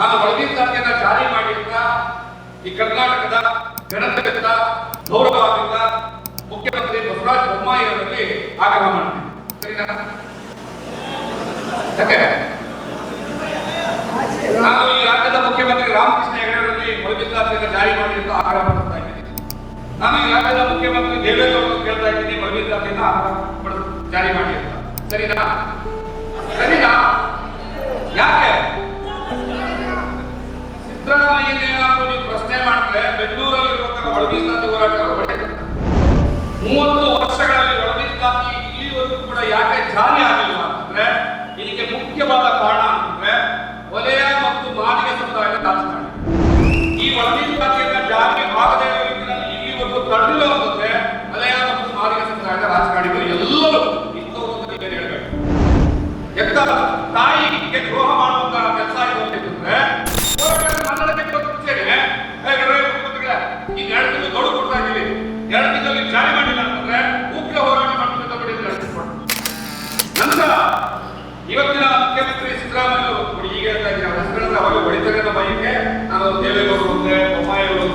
ನಾನು ಒಳಗಿದ್ದಾಗಿನ ಜಾರಿ ಮಾಡಿದ್ದ ಈ ಕರ್ನಾಟಕದ ಜನತೆಯಿಂದ ಗೌರವದಿಂದ ಮುಖ್ಯಮಂತ್ರಿ ಬಸವರಾಜ ಬೊಮ್ಮಾಯಿ ಅವರಲ್ಲಿ ಆಗ್ರಹ ಮಾಡ್ತೀನಿ. ನಾನು ಈ ರಾಜ್ಯದ ಮುಖ್ಯಮಂತ್ರಿ ರಾಮಕೃಷ್ಣ ಹೆಗಡೆಯವರಲ್ಲಿ ಒಳಗಿದ್ದಾಗಿನ ಜಾರಿ ಮಾಡಿ ಅಂತ ಆಗ್ರಹ ಮಾಡ್ತಾ ಇದ್ದೀನಿ. ನಾನು ಈ ರಾಜ್ಯದ ಮುಖ್ಯಮಂತ್ರಿ ದೇವೇಗೌಡರು ಕೇಳ್ತಾ ಇದ್ದೀನಿ ಆಗ್ರಹ ಜಾರಿ ಮಾಡಿ ಅಂತ ಸರಿನಾ? ಸರಿನಾ? ಯಾಕೆ? ನೀವು ಪ್ರಶ್ನೆ ಮಾಡಿದ್ರೆ ಬೆಂಗಳೂರಲ್ಲಿ ಹೋರಾಟಗಾರರು ಹೊಡೆಯುತ್ತಾರೆ. ಮೂವತ್ತು ವರ್ಷಗಳಲ್ಲಿ ಒಳಮೀಸಲಾತಿ ಇಲ್ಲಿವರೆಗೂ ಕೂಡ ಯಾಕೆ ಜಾರಿ ಆಗಲಿಲ್ಲ ಅಂತಂದ್ರೆ, ಇದಕ್ಕೆ ಮುಖ್ಯವಾದ ಕಾರಣ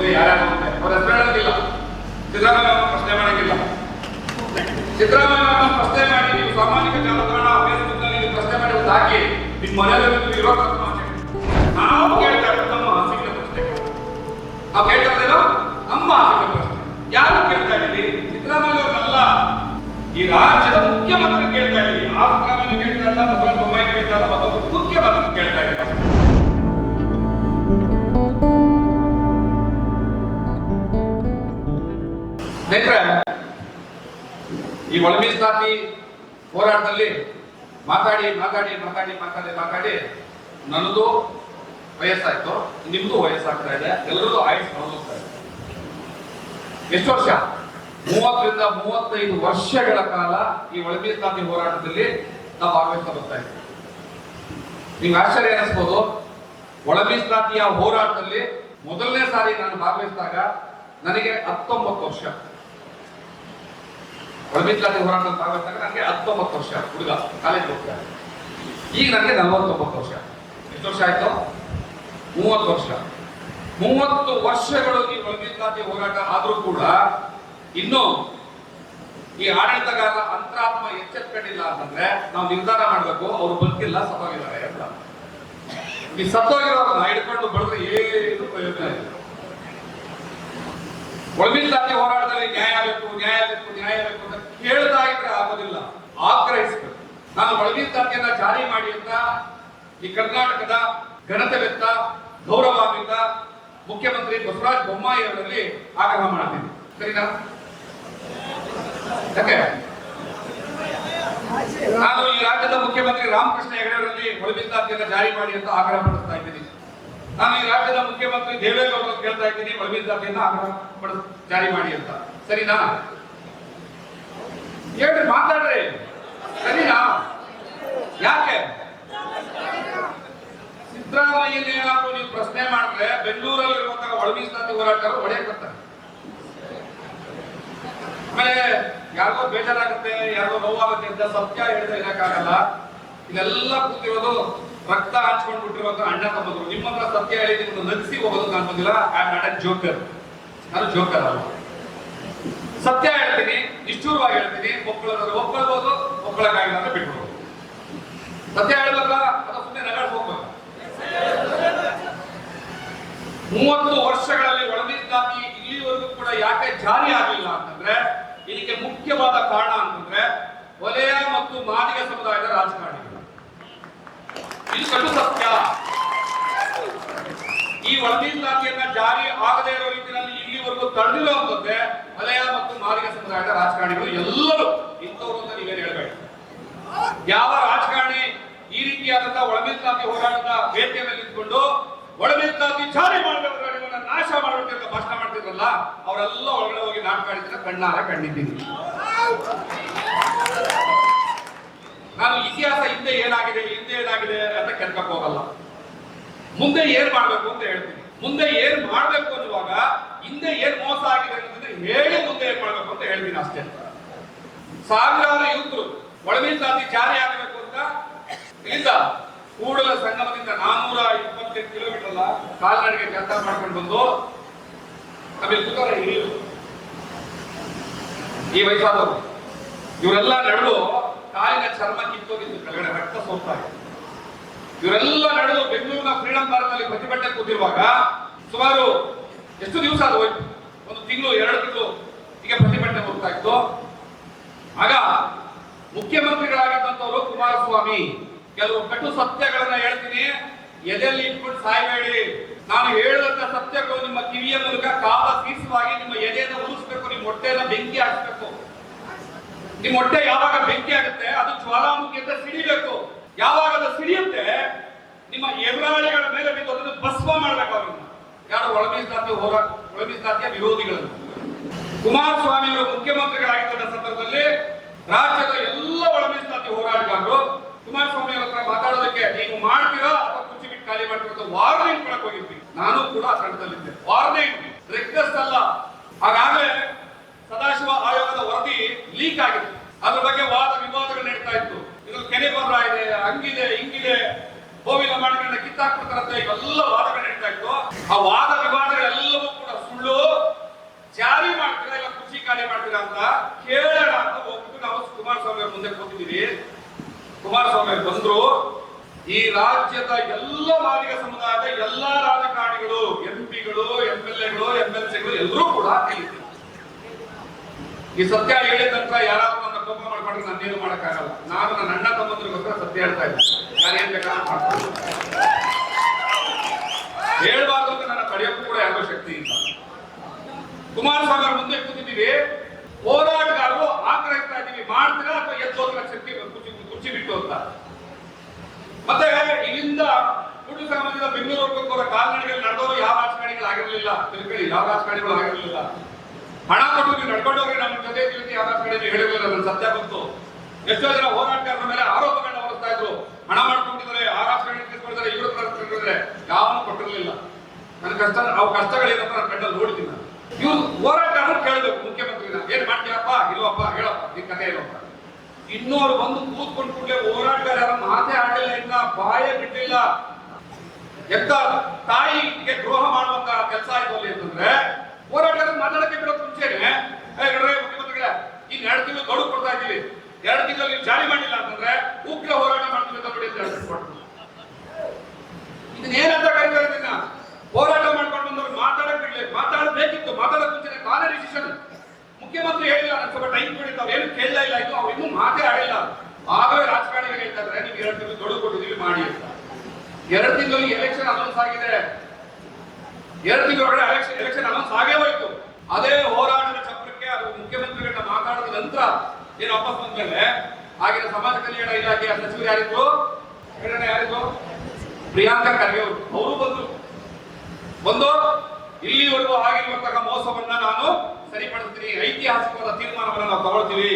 ಒಂದೇ ಯಾರ್ಯಾರು ಅವ್ರ ಹೆಸರು ಹೇಳೋದಿಲ್ಲ. ಸಿದ್ದರಾಮಯ್ಯ ಪ್ರಶ್ನೆ ಮಾಡಂಗಿಲ್ಲ ಸಿದ್ದರಾಮಯ್ಯ ಪ್ರಶ್ನೆ ಮಾಡಿ ನೀವು ಸಾಮಾಜಿಕ ಜಾಲತಾಣ ಫೇಸ್ಬುಕ್ನಲ್ಲಿ ನೀವು ಪ್ರಶ್ನೆ ಮಾಡಿ ಒಂದು ಹಾಕಿ ನಿಮ್ಮ ಮನೆಯಲ್ಲಿ ಇರೋ ನಾವು ಕೇಳ್ತಾ ಇರೋದು ನಮ್ಮ ಹಾಸಿಗೆ ಪ್ರಶ್ನೆ. ನಾವು ಕೇಳ್ತಾ ಇರೋದು ನಮ್ಮ ಹಾಸಿಗೆ ಪ್ರಶ್ನೆ. ಯಾರು ಕೇಳ್ತಾ ಇದ್ದೀವಿ ಸಿದ್ದರಾಮಯ್ಯ ಅವರಲ್ಲ ಈ ರಾಜ್ಯದ ಮುಖ್ಯಮಂತ್ರಿ ಕೇಳ್ತಾ ಇದ್ದೀವಿ ಆ ಕೇಳ್ತಾ ಇಲ್ಲ? ಕೇಳ್ತಾ ಇಲ್ಲ. ಸ್ನೇಹಿತರೆ, ಈ ಒಳ ಮೀಸಲಾತಿ ಹೋರಾಟದಲ್ಲಿ ಮಾತಾಡಿ ಮಾತಾಡಿ ಮಾತಾಡಿ ಮಾತಾಡಿ ಮಾತಾಡಿ ನನ್ನದು ವಯಸ್ಸಾಯ್ತು, ನಿಮ್ದು ವಯಸ್ಸಾಗ್ತಾ ಇದೆ, ಎಲ್ಲರದು ಆಯುಷ್ ಹೋಗ್ತಾ ಇದೆ ಎಷ್ಟು ವರ್ಷ? ಮೂವತ್ತರಿಂದ ಮೂವತ್ತೈದು ವರ್ಷಗಳ ಕಾಲ ಈ ಒಳ ಮೀಸಲಾತಿ ಹೋರಾಟದಲ್ಲಿ ನಾವು ಭಾಗವಹಿಸ್ತಾ ಬರ್ತಾ ಇದ್ದೀವಿ. ನಿಮ್ಗೆ ಆಶ್ಚರ್ಯ ಅನಿಸ್ಬೋದು ಒಳ ಮೀಸಲಾತಿಯ ಹೋರಾಟದಲ್ಲಿ ಮೊದಲನೇ ಸಾರಿ ನಾನು ಭಾಗವಹಿಸಿದಾಗ ನನಗೆ ಹತ್ತೊಂಬತ್ತು ವರ್ಷ. ಒಳಮೀಸಲಾತಿ ಹೋರಾಟ ಭಾಗವಹಿಸಿದಾಗ ನನಗೆ ಹತ್ತೊಂಬತ್ತು ವರ್ಷ ಹುಡುಗ ಕಾಲೇಜ್ ಹೋಗ್ತಾ ಈಗ ನನಗೆ ನಲವತ್ತೊಂಬತ್ತು ವರ್ಷ. ಎಷ್ಟು ವರ್ಷ ಆಯ್ತು? ಮೂವತ್ತು ವರ್ಷ. ಮೂವತ್ತು ವರ್ಷಗಳು ಈ ಒಳಮಿತ್ಲಾಟಿ ಹೋರಾಟ ಆದರೂ ಕೂಡ ಇನ್ನು ಈ ಆಡಳಿತಗಾರರ ಅಂತರಾತ್ಮ ಎಚ್ಚೆತ್ಕೊಂಡಿಲ್ಲ ಅಂತಂದ್ರೆ ನಾವು ನಿರ್ಧಾರ ಮಾಡಬೇಕು, ಅವರು ಬದುಕಿಲ್ಲ, ಸತ್ತೋಗಿದ್ದಾರೆ ಅಂತ. ಈ ಸತ್ತೋಗಿರೋರನ್ನ ಹಿಡ್ಕೊಂಡು ಬಳಿದ್ರೆ ಏನು ಪ್ರಯೋಜನ ಇಲ್ಲ. ಒಳಮೀಸಲಾತಿ ಹೋರಾಟದಲ್ಲಿ ನ್ಯಾಯ ಬೇಕು ನ್ಯಾಯ ಬೇಕು ನ್ಯಾಯ ಬೇಕು ಅಂತ ಕೇಳ್ತಾ ಇದ್ರೆ ಆಗೋದಿಲ್ಲ. ಆಗ್ರಹಿಸಬೇಕು. ನಾನು ಒಳಮೀಸಲಾತಿಯನ್ನ ಜಾರಿ ಮಾಡಿ ಅಂತ ಈ ಕರ್ನಾಟಕದ ಘನತೆವೆತ್ತ, ಗೌರವಾನ್ವಿತ ಮುಖ್ಯಮಂತ್ರಿ ಬಸವರಾಜ ಬೊಮ್ಮಾಯಿ ಅವರಲ್ಲಿ ಆಗ್ರಹ ಮಾಡ್ತೀನಿ. ಸರಿನಾ? ಯಾಕೆ? ನಾನು ಈ ರಾಜ್ಯದ ಮುಖ್ಯಮಂತ್ರಿ ರಾಮಕೃಷ್ಣ ಹೆಗಡೆಯವರಲ್ಲಿ ಒಳಮೀಸಲಾತಿಯನ್ನ ಜಾರಿ ಮಾಡಿ ಅಂತ ಆಗ್ರಹ ಪಡಿಸ್ತಾ ಇದ್ದೀನಿ. ನಾನು ಈ ರಾಜ್ಯದ ಮುಖ್ಯಮಂತ್ರಿ ದೇವೇಗೌಡರು ಕೇಳ್ತಾ ಇದ್ದೀನಿ ಒಳಮೀಸಲಾತಿಯನ್ನ ಆಗ್ರಹ ಪಡಿಸ್ ಜಾರಿ ಮಾಡಿ ಅಂತ. ಸರಿನಾ? ಹೇಳ್ರಿ, ಮಾತಾಡ್ರಿ. ಸರಿನಾ? ಯಾಕೆ? ಸಿದ್ದರಾಮಯ್ಯನೇನಾದ್ರೂ ನೀವು ಪ್ರಶ್ನೆ ಮಾಡಿದ್ರೆ ಬೆಂಗಳೂರಲ್ಲಿ ಇರುವಂತಹ ಒಳಗಿಸ್ತಾತಿ ಹೋರಾಟಗಾರರು ಹೊಡೆಯಕ್ ಬರ್ತಾರೆ ಆಮೇಲೆ ಯಾರಿಗೋ ಬೇಜಾರಾಗುತ್ತೆ, ಯಾರಿಗೋ ನೋವಾಗುತ್ತೆ ಅಂತ ಸತ್ಯ ಹೇಳಿದ್ರೆ ಇರಕ್ಕಾಗಲ್ಲ ಇದೆಲ್ಲ ಕೂತಿರೋದು ರಕ್ತ ಹಂಚ್ಕೊಂಡು ಬಿಟ್ಟಿರುವಂತ ಅಣ್ಣ ತಮ್ಮದ್ರು ನಿಮ್ಮ ಹತ್ರ ಸತ್ಯ ಹೇಳಿ ನಿಮ್ಮನ್ನು ನಗಿಸಿ ಹೋಗೋದು ನಾನು ಬಂದಿಲ್ಲ. I am not a joker ನಾನು ಜೋಕರ್ ಅಲ್ಲ. ಸತ್ಯ ಹೇಳ್ತೀನಿ, ನಿಷ್ಠೂರವಾಗಿ ಹೇಳ್ತೀನಿ. ಒಪ್ಕೊಳ್ಳೋದ್ರೆ ಒಪ್ಕೊಳ್ಬೋದು ಒಪ್ಕೊಳ್ಳೋಕ್ಕಾಗಿಲ್ಲ ಅಂದ್ರೆ ಬಿಟ್ಬೋದು ಸತ್ಯ ಹೇಳ್ಬೇಕಾ? ಅಥವಾ ಸುಮ್ಮನೆ ನಗಾಡ್ ಹೋಗ್ಬೇಕು. ಮೂವತ್ತು ವರ್ಷಗಳಲ್ಲಿ ಒಳಗಿದ್ದಾಗಿ ಇಲ್ಲಿವರೆಗೂ ಕೂಡ ಯಾಕೆ ಜಾರಿ ಆಗಲಿಲ್ಲ ಅಂತಂದ್ರೆ, ಇದಕ್ಕೆ ಮುಖ್ಯವಾದ ಕಾರಣ ಅಂತಂದ್ರೆ ವಲಯ ಮತ್ತು ಮಾದಿಗ ಸಮುದಾಯದ ರಾಜಕಾರಣಿಗಳು ಕಟು ಸತ್ಯ. ಈ ಒಳಮೀಸಲಾತಿಯನ್ನ ಜಾರಿ ಆಗದೇ ಇರೋ ರೀತಿಯಲ್ಲಿ ಇಲ್ಲಿವರೆಗೂ ತಡೆದಿಲ್ಲ ಮಲಯ ಮತ್ತು ಮಾದಿಗ ಸಮುದಾಯದ ರಾಜಕಾರಣಿಗಳು ಎಲ್ಲರೂ ಇಂಥವ್ರು ಅಂತ ನೀವೇನು ಹೇಳಬೇಕು ಯಾವ ರಾಜಕಾರಣಿ ಈ ರೀತಿಯಾದಂತಹ ಒಳಮೀಸಲಾತಿ ಹೋರಾಟದ ವೇದಿಕೆ ಮೇಲೆ ನಿಂತ್ಕೊಂಡು ಒಳಮೀಸಲಾತಿ ಜಾರಿ ಮಾಡಬೇಕು ನಾಶ ಮಾಡಬೇಕು ಅಂತ ಭಾಷಣ ಮಾಡ್ತಿದ್ರಲ್ಲ, ಅವರೆಲ್ಲ ಒಳಗಡೆ ಹೋಗಿ ನಾಟಕ ಆಡಿದ್ರೆ ಕಣ್ಣಾರ ಕಂಡಿದ್ದೀನಿ ನಾನು ಇತಿಹಾಸ ಹಿಂದೆ ಏನಾಗಿದೆ ಹಿಂದೆ ಏನಾಗಿದೆ ಅಂತ ಕೆಲ್ಕಕ್ಕೆ ಹೋಗಲ್ಲ. ಮುಂದೆ ಏನ್ ಮಾಡ್ಬೇಕು ಅಂತ ಹೇಳ್ತೀನಿ. ಮುಂದೆ ಏನ್ ಮಾಡ್ಬೇಕು ಅನ್ನುವಾಗ, ಹಿಂದೆ ಏನ್ ಮೋಸ ಆಗಿದೆ ಅನ್ನೋದನ್ನ ಹೇಳಿ ಮುಂದೆ ಏನ್ ಮಾಡ್ಬೇಕು ಅಂತ ಹೇಳ್ತೀನಿ ಅಷ್ಟೇ. ಸಾವಿರಾರು ಯುವಕರು ಜಾತಿ ಜಾರಿ ಆಗಬೇಕು ಅಂತ ಇಲ್ಲ ಕೂಡಲ ಸಂಗಮದಿಂದ ನಾನೂರ ಇಪ್ಪತ್ತೈದು ಕಿಲೋಮೀಟರ್ ಕಾಲ್ನಡಿಗೆ ಕೆಲಸ ಮಾಡ್ಕೊಂಡು ಬಂದು ಆಮೇಲೆ ಕೂತಾರ ಹಿರಿಯರು. ಈ ವಯಸ್ಸಾದವರು. ಇವರೆಲ್ಲ ನಡೆದು ಕಾಲಿನ ಚರ್ಮ ಕಿತ್ತೋಗಿದ್ದು ಕೆಳಗಡೆ ರಕ್ತ ಸೋತಾ ಇವರೆಲ್ಲ ನಡೆದು ಬೆಂಗಳೂರಿನ ಫ್ರೀಡಂ ಪಾರ್ಕ್ನಲ್ಲಿ ಪ್ರತಿಭಟನೆ ಕೂತಿರುವಾಗ ಸುಮಾರು ಎಷ್ಟು ದಿವಸ ಅದು ಹೋಯ್ತು? ಒಂದು ತಿಂಗಳು, ಎರಡು ತಿಂಗಳು ಈಗ ಪ್ರತಿಭಟನೆ ಹೋಗ್ತಾ ಇತ್ತು. ಆಗ ಮುಖ್ಯಮಂತ್ರಿಗಳಾಗಿದ್ದಂಥವರು ಕುಮಾರಸ್ವಾಮಿ, ಕೆಲವು ಕಟು ಸತ್ಯಗಳನ್ನ ಹೇಳ್ತೀನಿ. ಎದೆಯಲ್ಲಿ ಇಟ್ಬಿಟ್ಟು ಸಾಯಬೇಡಿ. ನಾನು ಹೇಳಿದಂತ ಸತ್ಯಗಳು ನಿಮ್ಮ ಕಿವಿಯ ಮೂಲಕ ಕಾಲ ಸೀಸವಾಗಿ ನಿಮ್ಮ ಎದೆಯನ್ನು ಉಳಿಸ್ಬೇಕು ನಿಮ್ಮ ಹೊಟ್ಟೆಯನ್ನು ಬೆಂಕಿ ಹಾಕ್ಬೇಕು ನಿಮ್ಮ ಹೊಟ್ಟೆ ಯಾವಾಗ ಬೆಂಕಿ ಆಗುತ್ತೆ ಅದು ಜ್ವಾಲಾಮುಖಿ ಅಂತ ಸಿಡಿಬೇಕು ಯಾವಾಗ ಅದು ಸಿಡಿಯುತ್ತೆ ನಿಮ್ಮ ಎದುರಾಳಿಗಳ ಮೇಲೆ ಬಿದ್ದು ಅದನ್ನು ಭಸ್ಮ ಮಾಡ್ಬೇಕು ಯಾರು ಒಳ ಮೀಸಲಾತಿ ಹೋರಾಟ ಒಳ ಮೀಸಲಾತಿಯ ವಿರೋಧಿಗಳನ್ನು ಕುಮಾರಸ್ವಾಮಿ ಅವರು ಮುಖ್ಯಮಂತ್ರಿಗಳಾಗಿದ್ದ ಸಂದರ್ಭದಲ್ಲಿ ರಾಜ್ಯದ ಎಲ್ಲ ಒಳ ಮೀಸಲಾತಿ ಹೋರಾಟಗಾರರು ಕುಮಾರಸ್ವಾಮಿ ಅವರ ಹತ್ರ ಮಾತಾಡೋದಕ್ಕೆ ನೀವು ಮಾಡ್ತೀರಾ ಅಥವಾ ಕುಚ್ಚಿ ಬಿಟ್ಟು ಖಾಲಿ ಮಾಡ್ತೀರಾ ವಾರ್ನಿಂಗ್ ಕೊಡಕ್ ಹೋಗಿದ್ವಿ ನಾನು ಕೂಡ ಆ ತಂಡದಲ್ಲಿದ್ದೆ. ವಾರ್ನಿಂಗ್ ರಿಕ್ವೆಸ್ಟ್ ಅಲ್ಲ. ಹಾಗಾಗಲೇ ಸದಾಶಿವ ಆಯೋಗದ ವರದಿ ಲೀಕ್ ಆಗಿದೆ. ಅದ್ರ ಬಗ್ಗೆ ವಾದ ವಿವಾದಗಳು ನಡೀತಾ ಇತ್ತು. ಇದ್ರಲ್ಲಿ ಕೆನೆ ಇದೆ ಹಂಗಿದೆ, ಹಿಂಗಿದೆ. ಗೋವಿನ ಮಾಡಿಗಳನ್ನ ಕಿತ್ತಾಕ್ಬಿಡ್ತಾರಂತೆ. ಇವೆಲ್ಲ ವಾದಗಳು ನಡೀತಾ ಇತ್ತು. ಆ ವಾದ ವಿವಾದಗಳೆಲ್ಲವೂ ಕೂಡ ಸುಳ್ಳು. ಜಾರಿ ಮಾಡ್ತೀರಾ ಇಲ್ಲ ಕೃಷಿ ಕಾರ್ಯ ಮಾಡ್ತೀರಾ ಅಂತ ಕೇಳೋಣ ಅಂತ ಹೋಗ್ಬಿಟ್ಟು ನಾವು ಕುಮಾರಸ್ವಾಮಿ ಅವ್ರ ಮುಂದೆ ಕೂತಿದ್ದೀವಿ. ಕುಮಾರಸ್ವಾಮಿ ಅವರು ಬಂದ್ರು. ಈ ರಾಜ್ಯದ ಎಲ್ಲ ಮಾದಿಗ ಸಮುದಾಯದ ಎಲ್ಲಾ ರಾಜಕಾರಣಿಗಳು ಎಂ ಪಿಗಳು ಎಂ ಎಲ್ ಎಗಳು ಎಂ ಎಲ್ ಸಿಗಳು ಎಲ್ಲರೂ ಕೂಡ. ಈ ಸತ್ಯ ಹೇಳಿದ ನಂತರ ಯಾರಾದ್ರೂ ಮಾಡ್ಕೊಂಡ್ರೆ ನಾನೇನು ಮಾಡಕ್ಕಾಗಲ್ಲ. ನಾನು ನನ್ನ ಅಣ್ಣ ತಮ್ಮಂದ್ರಿಗೋಸ್ಕರ ಸತ್ಯ ಹೇಳ್ತಾ ಇದ್ದೀನಿ. ನಾನು ಹೇಳ್ಬಾರ್ದು ಅಂತ ನನ್ನ ತಡೆಯೋಕ್ಕೂ ಕೂಡ ಯಾವ ಶಕ್ತಿ ಇಲ್ಲ. ಕುಮಾರಸ್ವಾಮಿ ಮುಂದೆ ಕೂತಿದ್ದೀವಿ. ಹೋರಾಟಗಾರರು ಆಗ್ರಹಿಸ್ತಾ ಇದ್ದೀವಿ. ಮಾಡ್ತೀರಾ ಅಥವಾ ಎದ್ದು ಹೋದ್ರ ಶಕ್ತಿ ಕುರ್ಚಿ ಕುರ್ಚಿ ಬಿಟ್ಟು ಅಂತ. ಮತ್ತೆ ಇಲ್ಲಿಂದ ಕುಟು ಸಮಾಜದ ಬೆಂಗಳೂರು ಹೋಗೋ ನಡೆದವರು ಯಾವ ರಾಜಕಾರಣಿಗಳು ಆಗಿರಲಿಲ್ಲ ತಿಳ್ಕೊಳ್ಳಿ ಯಾವ ರಾಜಕಾರಣಿಗಳು ಆಗಿರಲಿಲ್ಲ? ಹಣ ಕೊಟ್ಟು ನೀವು ನಡ್ಕೊಂಡು ಹೋಗಿ ನಮ್ಮ ಜೊತೆ ಇರ್ಲಿಕ್ಕೆ ಯಾವ ನೀವು ಹೇಳಿರಲಿಲ್ಲ ನನ್ನ ಸತ್ಯ ಬಂತು. ಎಷ್ಟೋ ಜನ ಹೋರಾಟಗಾರರ ಮೇಲೆ ಆರೋಪಗಳನ್ನ ಹೊರಿಸ್ತಾ ಇದ್ರು. ಹಣ ಮಾಡ್ಕೊಂಡಿದ್ದಾರೆ ಆ ರಾಜಕಾರಣಿ ಕಿಸ್ಕೊಂಡಿದ್ದಾರೆ ಇವರು ರಾಜಕಾರಣಿಗಳಿದ್ದಾರೆ ಯಾವನು ಕೊಟ್ಟಿರಲಿಲ್ಲ. ನನ್ನ ಕಷ್ಟ, ಅವ್ ಕಷ್ಟಗಳೇನಪ್ಪ ನನ್ನ ಕಂಡ ನೋಡಿದ್ದೀನಿ ನಾನು. ಇವ್ರು ಹೋರಾಟಗಾರರು ಕೇಳಬೇಕು, ಮುಖ್ಯಮಂತ್ರಿನ. ಏನ್ ಮಾಡ್ತೀರಪ್ಪ ಇಲ್ವಪ್ಪ, ಹೇಳಪ್ಪ, ನಿನ್ ಕಥೆ ಇಲ್ಲಪ್ಪ ಇನ್ನೂರು ಬಂದು ಕೂತ್ಕೊಂಡು ಕೂಡಲೇ ಹೋರಾಟಗಾರ ಮಾತೇ ಆಡಲಿಲ್ಲ, ಇನ್ನ ಬಾಯೇ ಬಿಟ್ಟಿಲ್ಲ ಎಂತ ತಾಯಿಗೆ ದ್ರೋಹ ಮಾಡುವಂತ ಕೆಲಸ ಆಯ್ತು ಅಲ್ಲಿ ಅಂತಂದ್ರೆ ಹೋರಾಟಗಾರ ಮಾತಾಡಕ್ಕೆ ಬಿಡೋದು ಮುಂಚೆನೆ. ಮುಖ್ಯಮಂತ್ರಿಗಳ ಈಗ ಎರಡು ತಿಂಗಳು ಗಡುವು ಕೊಡ್ತಾ ಇದ್ದೀವಿ. ಎರಡು ತಿಂಗಳು ನೀವು ಜಾರಿ ಮಾಡಿಲ್ಲ ಅಂತಂದ್ರೆ ಉಗ್ರ ಹೋರಾಟ ಮಾಡ್ತೀವಿ ಅಂತ ನೋಡಿ ಇದನ್ನೇನಂತ ಕರೀತಾರೆ ಇದನ್ನ ಹೋರಾಟ ಮಾಡ್ಕೊಂಡು ಬಂದವ್ರು ಮಾತಾಡಕ್ ಬಿಡ್ಲಿ ಮಾತಾಡಬೇಕಿತ್ತು. ಮಾತಾಡಕ್ ಮುಂಚೆನೆ ಕಾಲೇ ಡಿಸಿಷನ್ ಮುಖ್ಯಮಂತ್ರಿ ಹೇಳಿಲ್ಲ ನನ್ನ ಸ್ವಲ್ಪ ಟೈಮ್ ಕೊಡಿ ಅವ್ರು ಏನು ಕೇಳಲೇ ಇಲ್ಲ ಇದು, ಅವ್ರು ಇನ್ನೂ ಮಾತೇ ಆಡಿಲ್ಲ. ಆಗಲೇ ರಾಜಕಾರಣಿಗಳು ಹೇಳ್ತಾ ಇದ್ದಾರೆ, ನೀವು ಎರಡು ತಿಂಗಳು ಗಡುವು ಕೊಟ್ಟಿದ್ದೀವಿ, ಮಾಡಿ ಅಂತ. ಎರಡು ತಿಂಗಳಲ್ಲಿ ಎಲೆಕ್ಷನ್ ಅನೌನ್ಸ್ ಆಗಿದೆ. ಎರಡು ತಿಂಗಳ ಆಗೇ ಹೋಯ್ತು. ಅದೇ ಹೋರಾಟದ ಚಕ್ರಕ್ಕೆ ಅದು ಮುಖ್ಯಮಂತ್ರಿಗಳನ್ನ ಮಾತಾಡಿದ ನಂತರ ಏನು ವಾಪಸ್ ಬಂದ್ಮೇಲೆ ಆಗಿನ ಸಮಾಜ ಕಲ್ಯಾಣ ಇಲಾಖೆಯ ಸಚಿವರು ಯಾರಿದ್ರು? ಪ್ರೇರಣೆ ಯಾರಿದ್ರು? ಪ್ರಿಯಾಂಕಾ ಖರ್ಗೆ ಅವರು. ಅವರು ಬಂದರು. ಒಂದು ಇಲ್ಲಿವರೆಗೂ ಆಗಿರುವಂತಹ ಮೋಸವನ್ನ ನಾನು ಸರಿಪಡಿಸ್ತೀನಿ. ಐತಿಹಾಸಿಕವಾದ ತೀರ್ಮಾನವನ್ನ ನಾವು ತಗೊಳ್ತೀವಿ.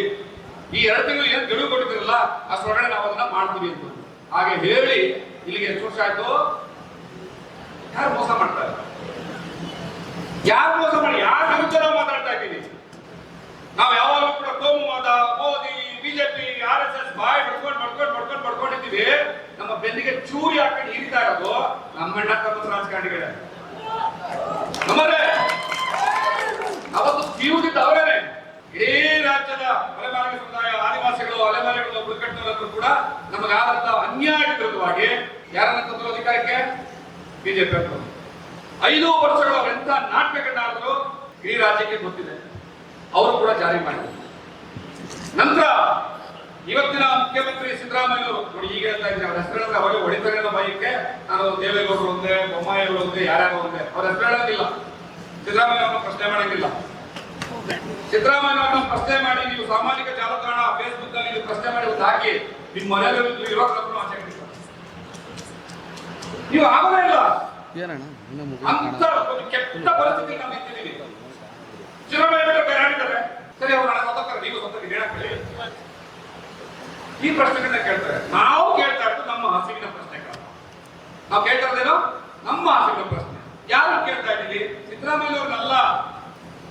ಈ ಎರಡು ತಿಂಗಳು ಏನ್ ಗಡುವು ಕೊಟ್ಟಿದ್ರಲ್ಲ ಅಷ್ಟರೊಳಗಡೆ ನಾವು ಅದನ್ನ ಮಾಡ್ತೀವಿ ಅಂತ. ಹಾಗೆ ಹೇಳಿ ಇಲ್ಲಿಗೆ ಎಷ್ಟು ಆಯ್ತು? ಯಾರು ಮೋಸ ಮಾಡ್ತಾರೆ ಯಾರು ಮೋಸ ಮಾಡಿ ಯಾರ ವಿರುದ್ಧ ನಾವು ಮಾತಾಡ್ತಾ ಇದ್ದೀವಿ ನಾವು ಯಾವಾಗಲೂ ಕೂಡ ಕೋಮುವಾದ Modi BJP R S S ಬಾಯ್ ಬಡ್ಕೊಂಡು ಬಡ್ಕೊಂಡು ನಮ್ಮ ಬೆನ್ನಿಗೆ ಚೂರಿ ಹಾಕೊಂಡು ಹಿಡಿತಾ ಇರೋದು. ನಮ್ಮಣ್ಣ ತಮ್ಮ ರಾಜಕಾರಣಿಗಳೇ. ನಮ್ಮರೇ ಅವತ್ತು ಜೀವದಿಂದ ಅವರೇನೆ. ಇಡೀ ರಾಜ್ಯದ ಅಲೆಮಾರಿ ಸಮುದಾಯ, ಆದಿವಾಸಿಗಳು, ಅಲೆಮಾರಿಗಳು ಬುಡಕಟ್ಟಿನವರಂತೂ ಕೂಡ ನಮಗಾದಂತ ಅನ್ಯಾಯ ವಿರುದ್ಧವಾಗಿ ಯಾರನ್ನ ತಂದ್ರು ಅಧಿಕಾರಕ್ಕೆ? ಬಿಜೆಪಿ ಅಂತ ಐದು ವರ್ಷಗಳ ಎಂತ ನಾಟಕಗಳನ್ನಾದರೂ ಇಡೀ ರಾಜ್ಯಕ್ಕೆ ಗೊತ್ತಿದೆ. ಅವರು ಕೂಡ ಜಾರಿ ಮಾಡಿದ್ರು. ನಂತರ ಇವತ್ತಿನ ಮುಖ್ಯಮಂತ್ರಿ ಸಿದ್ದರಾಮಯ್ಯ ನೋಡಿ ಈಗ ಹೇಳ್ತಾ ಇದ್ದೀನಿ ಅವ್ರ ಹೆಸರುಗಳನ್ನ ಅವಾಗ ಹೊಡಿತಾರೆ ಅನ್ನೋ ಭಯಕ್ಕೆ ನಾನು ದೇವೇಗೌಡರು ಒಂದೇ ಬೊಮ್ಮಾಯಿಯವರು ಒಂದೇ ಯಾರ್ಯಾರು ಒಂದೇ ಅವ್ರ ಹೆಸರು ಹೇಳೋದಿಲ್ಲ. ಸಿದ್ದರಾಮಯ್ಯ ಅವ್ರನ್ನ ಪ್ರಶ್ನೆ ಮಾಡಂಗಿಲ್ಲ ಸಿದ್ದರಾಮಯ್ಯ ಅವ್ರನ್ನ ಪ್ರಶ್ನೆ ಮಾಡಿ ನೀವು ಸಾಮಾಜಿಕ ಜಾಲತಾಣ ಫೇಸ್ಬುಕ್ ಅಲ್ಲಿ ನೀವು ಪ್ರಶ್ನೆ ಮಾಡಿ ಒಂದು ಹಾಕಿ ನಿಮ್ಮ ಮನೆಯಲ್ಲಿ ಇರೋ ಆಚೆ ಕಳಿಸ್ತಾರೆ. ನೀವು ಆಗಲೇ ಇಲ್ಲ. ಅಂತ ಒಂದು ಕೆಟ್ಟ ಪರಿಸ್ಥಿತಿ ನಾವು ನಿಂತಿದ್ದೀವಿ. ಸಿದ್ದರಾಮಯ್ಯ ಬೇರೆ ಬೇರೆ ಹೇಳಿದ್ದಾರೆ ಸರಿ ಅವ್ರು ನಾಳೆ ಸ್ವತಃ ನೀವು ಸ್ವತಃ ಹೇಳಕ್ ಹೇಳಿ ಈ ಪ್ರಶ್ನೆಗಳನ್ನ ಕೇಳ್ತಾರೆ. ನಾವು ಕೇಳ್ತಾ ಇರೋದು ನಮ್ಮ ಹಸಿವಿನ ಪ್ರಶ್ನೆಗಳು ನಾವು ಕೇಳ್ತಾ ಇರೋದೇನೋ ನಮ್ಮ ಹಸಿವಿನ ಪ್ರಶ್ನೆ. ಯಾರು ಕೇಳ್ತಾ ಇದ್ದೀವಿ ಸಿದ್ದರಾಮಯ್ಯ ಅವ್ರನ್ನಲ್ಲ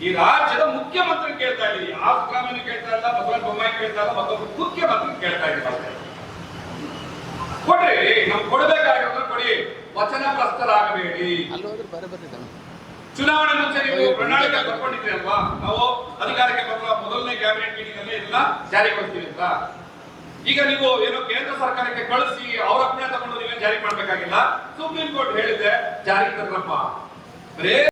ಈ ರಾಜ್ಯದ ಮುಖ್ಯಮಂತ್ರಿ ಕೇಳ್ತಾ ಇದ್ದೀವಿ ಆ ಸಿದ್ದರಾಮಯ್ಯ ಕೇಳ್ತಾ ಇಲ್ಲ ಬಸವರಾಜ ಬೊಮ್ಮಾಯಿ ಕೇಳ್ತಾ ಇಲ್ಲ ಮತ್ತೊಬ್ಬರು ಮುಖ್ಯಮಂತ್ರಿ ಕೇಳ್ತಾ ಇದ್ದೀವಿ ಕೊಡ್ರಿ, ನಮ್ಗೆ ಕೊಡ್ಬೇಕಾಗಿರೋದ್ರ ಕೊಡಿ. ವಚನ ಪ್ರಸ್ತರಾಗಬೇಡಿ ಚುನಾವಣೆ ಮುಂಚೆ ನೀವು ಪ್ರಣಾಳಿಕೆ ಬರ್ಕೊಂಡಿದ್ರಿ ಅಲ್ವಾ? ನಾವು ಅಧಿಕಾರಕ್ಕೆ ಬರುವ ಮೊದಲನೇ ಕ್ಯಾಬಿನೆಟ್ ಮೀಟಿಂಗ್ ಅಲ್ಲೇ ಇದನ್ನ ಜಾರಿಗೊಳಿಸ್ತೀವಿ ಅಂತ. ಈಗ ನೀವು ಏನೋ ಕೇಂದ್ರ ಸರ್ಕಾರಕ್ಕೆ ಕಳಿಸಿ ಅವರ ಅಪ್ಪಣೆ ತಗೊಂಡು ನೀವೇ ಜಾರಿ ಮಾಡ್ಬೇಕಾಗಿಲ್ಲ? ಸುಪ್ರೀಂ ಕೋರ್ಟ್ ಹೇಳಿದೆ ಜಾರಿ ತರಪ್ಪ. ಬರೇ